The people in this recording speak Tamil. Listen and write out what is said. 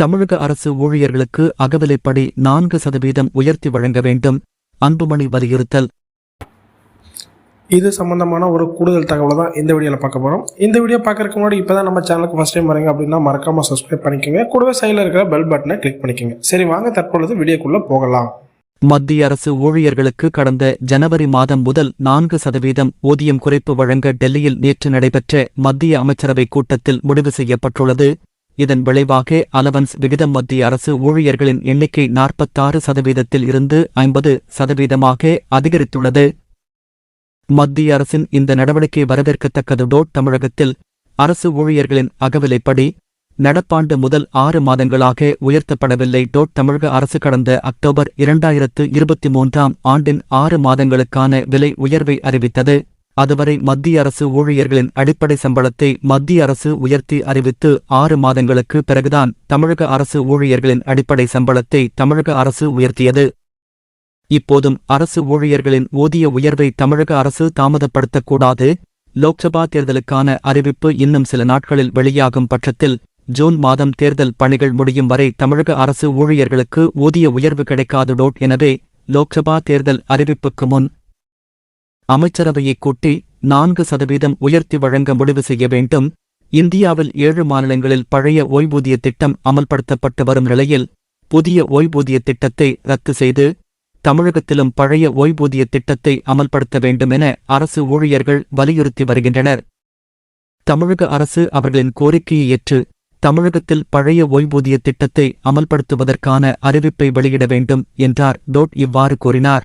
தமிழக அரசு ஊழியர்களுக்கு அகவிலைப்படி நான்கு சதவீதம் உயர்த்தி வழங்க வேண்டும். அன்புமணி வலியுறுத்தல். இது சம்பந்தமான ஒரு கூடுதல் தகவலை தான் இந்த வீடியோவில் பார்க்க போகிறோம் இந்த வீடியோ பார்க்கறதுக்கு முன்னாடி இப்போ தான் நம்ம சேனலுக்கு ஃபஸ்ட் டைம் வரீங்க அப்படின்னா மறக்காமல் சப்ஸ்கிரைப் பண்ணிக்கோங்க. கூடவே சைடில் இருக்கிற பெல் பட்டனை கிளிக் பண்ணிக்கோங்க. சரி வாங்க தற்பொழுது வீடியோக்குள்ளே போகலாம். மத்திய அரசு ஊழியர்களுக்கு கடந்த ஜனவரி மாதம் முதல் நான்கு சதவீதம் ஊதியம் குறைப்பு வழங்க டெல்லியில் நேற்று நடைபெற்ற மத்திய அமைச்சரவைக் கூட்டத்தில் முடிவு செய்யப்பட்டுள்ளது. இதன் விளைவாக அலவன்ஸ் விகிதம் மத்திய அரசு ஊழியர்களின் எண்ணிக்கை நாற்பத்தாறு சதவீதத்தில் இருந்து ஐம்பது சதவீதமாக அதிகரித்துள்ளது. மத்திய அரசின் இந்த நடவடிக்கை வரவேற்கத்தக்கது. டோட் தமிழகத்தில் அரசு ஊழியர்களின் அகவிலைப்படி நடப்பாண்டு முதல் ஆறு மாதங்களாக உயர்த்தப்படவில்லை. டோட் தமிழக அரசு கடந்த அக்டோபர் இரண்டாயிரத்து இருபத்தி மூன்றாம் ஆண்டின் ஆறு மாதங்களுக்கான விலை உயர்வை அறிவித்தது. அதுவரை மத்திய அரசு ஊழியர்களின் அடிப்படை சம்பளத்தை மத்திய அரசு உயர்த்தி அறிவித்து ஆறு மாதங்களுக்கு பிறகுதான் தமிழக அரசு ஊழியர்களின் அடிப்படை சம்பளத்தை தமிழக அரசு உயர்த்தியது. இப்போதும் அரசு ஊழியர்களின் ஊதிய உயர்வை தமிழக அரசு தாமதப்படுத்தக்கூடாது. லோக்சபா தேர்தலுக்கான அறிவிப்பு இன்னும் சில நாட்களில் வெளியாகும் பட்சத்தில் ஜூன் மாதம் தேர்தல் பணிகள் முடியும் வரை தமிழக அரசு ஊழியர்களுக்கு ஊதிய உயர்வு கிடைக்காது டோட் எனவே லோக்சபா தேர்தல் அறிவிப்புக்கு முன் அமைச்சரவையைக் கூட்டி நான்கு சதவீதம் உயர்த்தி வழங்க முடிவு செய்ய வேண்டும். இந்தியாவில் ஏழு மாநிலங்களில் பழைய ஓய்வூதிய திட்டம் அமல்படுத்தப்பட்டு வரும் நிலையில் புதிய ஓய்வூதிய திட்டத்தை ரத்து செய்து தமிழகத்திலும் பழைய ஓய்வூதிய திட்டத்தை அமல்படுத்த வேண்டும் என அரசு ஊழியர்கள் வலியுறுத்தி வருகின்றனர். தமிழக அரசு அவர்களின் கோரிக்கையை ஏற்று தமிழகத்தில் பழைய ஓய்வூதிய திட்டத்தை அமல்படுத்துவதற்கான அறிவிப்பை வெளியிட வேண்டும் என்றார். டோட் இவ்வாறு கூறினார்.